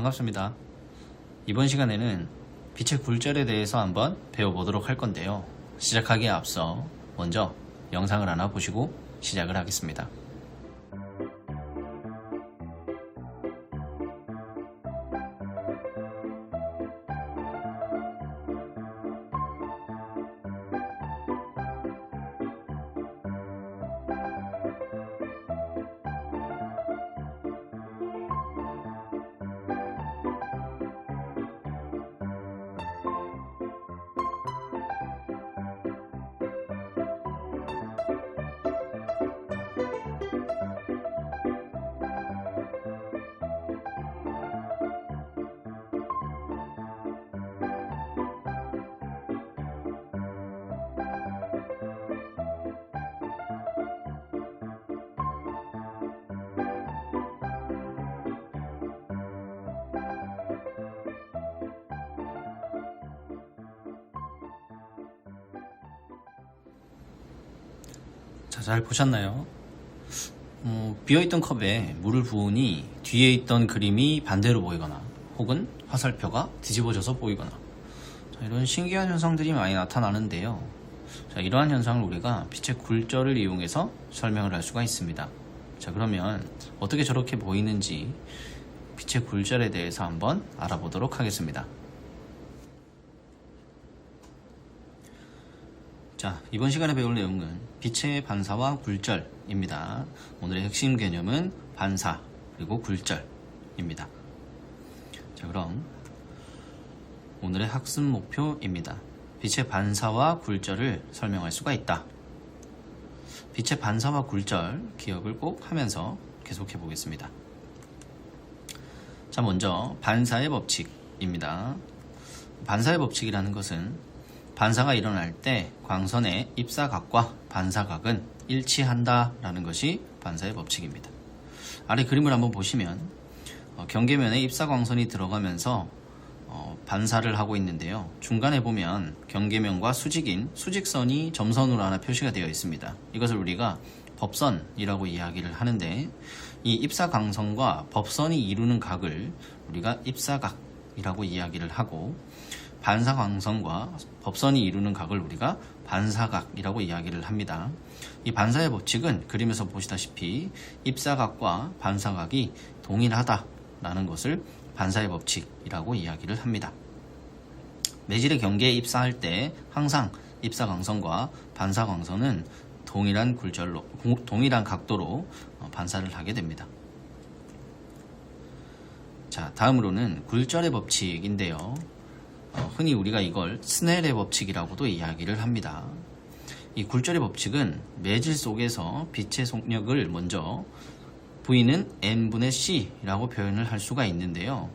반갑습니다. 이번 시간에는 빛의 굴절에 대해서 한번 배워보도록 할 건데요. 시작하기에 앞서 먼저 영상을 하나 보시고 시작을 하겠습니다. 자, 잘 보셨나요? 어, 비어있던 컵에 물을 부으니 뒤에 있던 그림이 반대로 보이거나 혹은 화살표가 뒤집어져서 보이거나 자, 이런 신기한 현상들이 많이 나타나는데요. 자, 이러한 현상을 우리가 빛의 굴절을 이용해서 설명을 할 수가 있습니다. 자, 그러면 어떻게 저렇게 보이는지 빛의 굴절에 대해서 한번 알아보도록 하겠습니다. 자, 이번 시간에 배울 내용은 빛의 반사와 굴절입니다. 오늘의 핵심 개념은 반사 그리고 굴절입니다. 자, 그럼 오늘의 학습 목표입니다. 빛의 반사와 굴절을 설명할 수가 있다. 빛의 반사와 굴절 기억을 꼭 하면서 계속해 보겠습니다. 자, 먼저 반사의 법칙입니다. 반사의 법칙이라는 것은 반사가 일어날 때 광선의 입사각과 반사각은 일치한다라는 것이 반사의 법칙입니다. 아래 그림을 한번 보시면 어, 경계면에 입사광선이 들어가면서 어, 반사를 하고 있는데요. 중간에 보면 경계면과 수직인 수직선이 점선으로 하나 표시가 되어 있습니다. 이것을 우리가 법선이라고 이야기를 하는데 이 입사광선과 법선이 이루는 각을 우리가 입사각이라고 이야기를 하고 반사광선과 법선이 이루는 각을 우리가 반사각이라고 이야기를 합니다. 이 반사의 법칙은 그림에서 보시다시피 입사각과 반사각이 동일하다라는 것을 반사의 법칙이라고 이야기를 합니다. 매질의 경계에 입사할 때 항상 입사광선과 반사광선은 동일한 굴절로 동일한 각도로 어, 반사를 하게 됩니다. 자, 다음으로는 굴절의 법칙인데요. 어, 흔히 우리가 이걸 스넬의 법칙이라고도 이야기를 합니다. 이 굴절의 법칙은 매질 속에서 빛의 속력을 먼저 V는 n분의 c라고 표현을 할 수가 있는데요.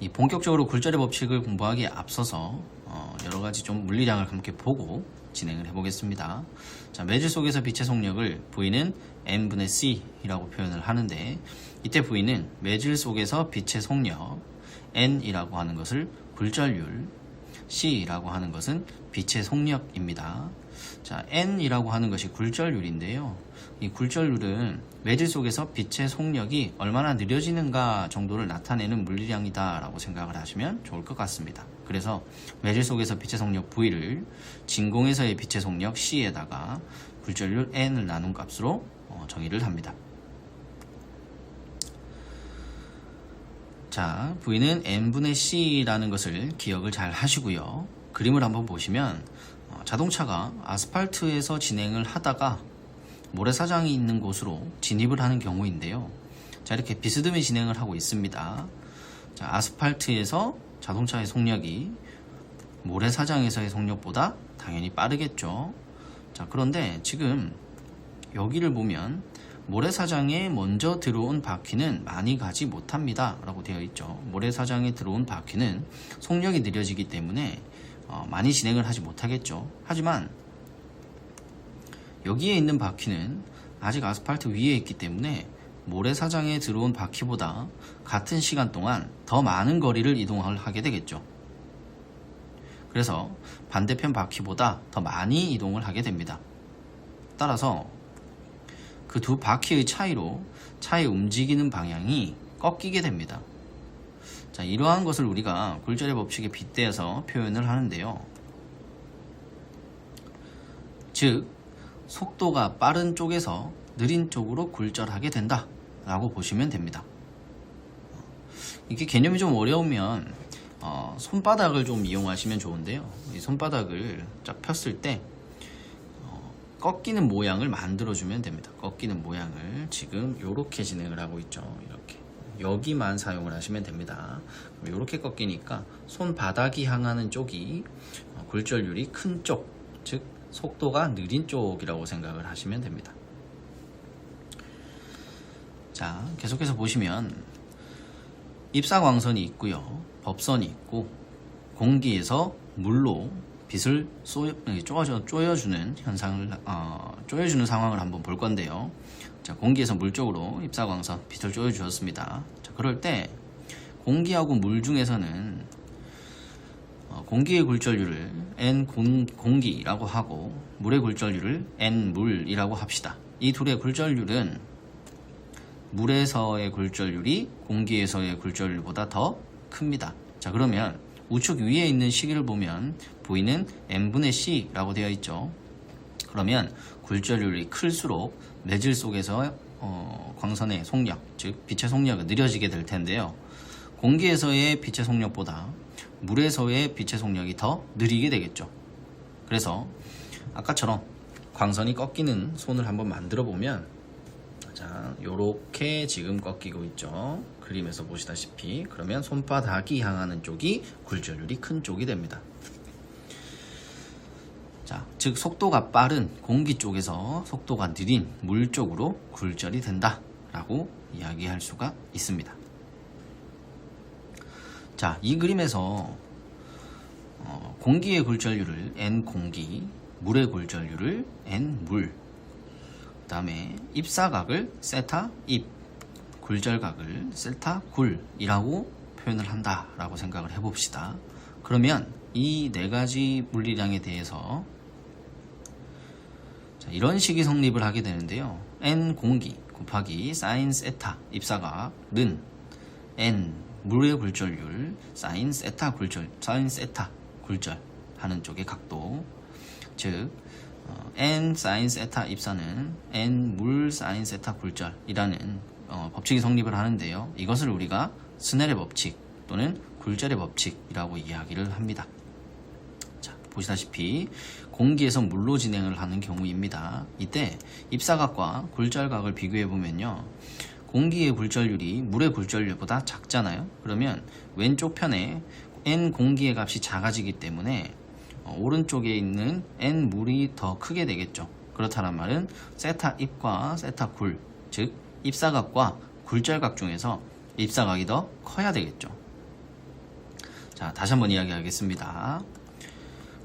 이 본격적으로 굴절의 법칙을 공부하기에 앞서서 어, 여러 가지 좀 물리량을 함께 보고 진행을 해보겠습니다. 자, 매질 속에서 빛의 속력을 V는 n분의 c라고 표현을 하는데 이때 V는 매질 속에서 빛의 속력 n이라고 하는 것을 굴절률, C라고 하는 것은 빛의 속력입니다. 자, N이라고 하는 것이 굴절률인데요. 이 굴절률은 매질 속에서 빛의 속력이 얼마나 느려지는가 정도를 나타내는 물리량이다 라고 생각을 하시면 좋을 것 같습니다. 그래서 매질 속에서 빛의 속력 V를 진공에서의 빛의 속력 C에다가 굴절률 N을 나눈 값으로 어, 정의를 합니다. 자, V는 n분의 c라는 것을 기억을 잘 하시고요. 그림을 한번 보시면 어, 자동차가 아스팔트에서 진행을 하다가 모래사장이 있는 곳으로 진입을 하는 경우인데요. 자, 이렇게 비스듬히 진행을 하고 있습니다. 자, 아스팔트에서 자동차의 속력이 모래사장에서의 속력보다 당연히 빠르겠죠. 자, 그런데 지금 여기를 보면 모래사장에 먼저 들어온 바퀴는 많이 가지 못합니다. 라고 되어 있죠. 모래사장에 들어온 바퀴는 속력이 느려지기 때문에 어, 많이 진행을 하지 못하겠죠. 하지만 여기에 있는 바퀴는 아직 아스팔트 위에 있기 때문에 모래사장에 들어온 바퀴보다 같은 시간 동안 더 많은 거리를 이동을 하게 되겠죠. 그래서 반대편 바퀴보다 더 많이 이동을 하게 됩니다. 따라서 그 두 바퀴의 차이로 차의 움직이는 방향이 꺾이게 됩니다. 자, 이러한 것을 우리가 굴절의 법칙에 빗대어서 표현을 하는데요. 즉, 속도가 빠른 쪽에서 느린 쪽으로 굴절하게 된다. 라고 보시면 됩니다. 이게 개념이 좀 어려우면 어, 손바닥을 좀 이용하시면 좋은데요. 이 손바닥을 쫙 폈을 때 어, 꺾이는 모양을 만들어주면 됩니다. 꺾이는 모양을 지금 이렇게 진행을 하고 있죠. 이렇게 여기만 사용을 하시면 됩니다. 이렇게 꺾이니까 손바닥이 향하는 쪽이 어, 굴절률이 큰 쪽, 즉 속도가 느린 쪽이라고 생각을 하시면 됩니다. 자, 계속해서 보시면 입사광선이 있고요. 법선이 있고 공기에서 물로 빛을 쏘, 쪼아줘, 쪼여주는 현상을 어, 쪼여주는 상황을 한번 볼 건데요. 자, 공기에서 물 쪽으로 입사광선 빛을 쪼여주었습니다. 자, 그럴 때 공기하고 물 중에서는 어, 공기의 굴절률을 N 공, 공기라고 하고 물의 굴절률을 N 물이라고 합시다. 이 둘의 굴절률은 물에서의 굴절률이 공기에서의 굴절률보다 더 큽니다. 자, 그러면 우측 위에 있는 시기를 보면 보이는 n분의 c라고 되어 있죠. 그러면 굴절률이 클수록 매질 속에서 어, 광선의 속력, 즉 빛의 속력은 느려지게 될 텐데요. 공기에서의 빛의 속력보다 물에서의 빛의 속력이 더 느리게 되겠죠. 그래서 아까처럼 광선이 꺾이는 손을 한번 만들어 보면 자, 요렇게 지금 꺾이고 있죠. 그림에서 보시다시피 그러면 손바닥이 향하는 쪽이 굴절률이 큰 쪽이 됩니다. 자, 즉 속도가 빠른 공기 쪽에서 속도가 느린 물 쪽으로 굴절이 된다라고 이야기할 수가 있습니다. 자, 이 그림에서 어, 공기의 굴절률을 n 공기, 물의 굴절률을 n 물 그 다음에 입사각을 세타 입, 굴절각을 셀타 굴이라고 표현을 한다 라고 생각을 해봅시다. 그러면 이 네 가지 물리량에 대해서 자, 이런 식이 성립을 하게 되는데요. n 공기 곱하기 사인 세타 입사각은 n 물의 굴절률 사인 세타 굴절 사인 세타 굴절 하는 쪽의 각도 즉 어, n 사인 세타 입사는 n 물 사인 세타 굴절이라는 어, 법칙이 성립을 하는데요. 이것을 우리가 스넬의 법칙 또는 굴절의 법칙이라고 이야기를 합니다. 자, 보시다시피 공기에서 물로 진행을 하는 경우입니다. 이때 입사각과 굴절각을 비교해 보면요. 공기의 굴절률이 물의 굴절률보다 작잖아요. 그러면 왼쪽 편에 n 공기의 값이 작아지기 때문에 어, 오른쪽에 있는 n 물이 더 크게 되겠죠. 그렇다는 말은 세타 입과 세타 굴, 즉 입사각과 굴절각 중에서 입사각이 더 커야 되겠죠. 자, 다시 한번 이야기하겠습니다.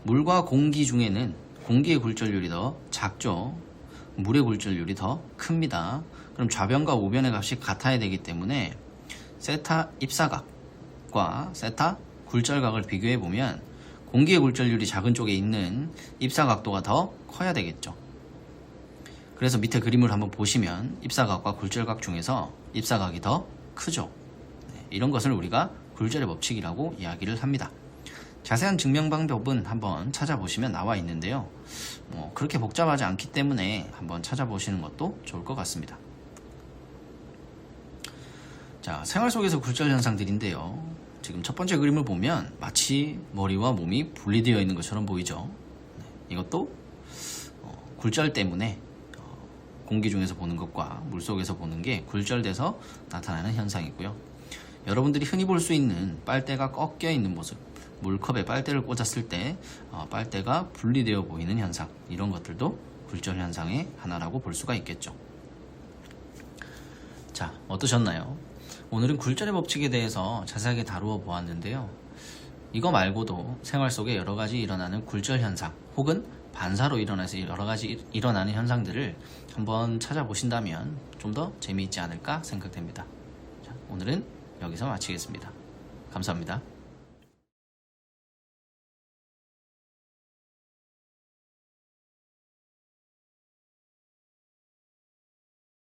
물과 공기 중에는 공기의 굴절률이 더 작죠. 물의 굴절률이 더 큽니다. 그럼 좌변과 우변의 값이 같아야 되기 때문에 세타 입사각과 세타 굴절각을 비교해 보면 공기의 굴절률이 작은 쪽에 있는 입사각도가 더 커야 되겠죠. 그래서 밑에 그림을 한번 보시면 입사각과 굴절각 중에서 입사각이 더 크죠. 네, 이런 것을 우리가 굴절의 법칙이라고 이야기를 합니다. 자세한 증명 방법은 한번 찾아보시면 나와 있는데요. 뭐 그렇게 복잡하지 않기 때문에 한번 찾아보시는 것도 좋을 것 같습니다. 자, 생활 속에서 굴절 현상들인데요. 지금 첫 번째 그림을 보면 마치 머리와 몸이 분리되어 있는 것처럼 보이죠. 네, 이것도 어, 굴절 때문에 어, 공기 중에서 보는 것과 물 속에서 보는 게 굴절돼서 나타나는 현상이고요. 여러분들이 흔히 볼 수 있는 빨대가 꺾여 있는 모습, 물컵에 빨대를 꽂았을 때 어, 빨대가 분리되어 보이는 현상, 이런 것들도 굴절 현상의 하나라고 볼 수가 있겠죠. 자, 어떠셨나요? 오늘은 굴절의 법칙에 대해서 자세하게 다루어 보았는데요. 이거 말고도 생활 속에 여러 가지 일어나는 굴절 현상 혹은 반사로 일어나서 여러 가지 일어나는 현상들을 한번 찾아보신다면 좀 더 재미있지 않을까 생각됩니다. 자, 오늘은 여기서 마치겠습니다. 감사합니다.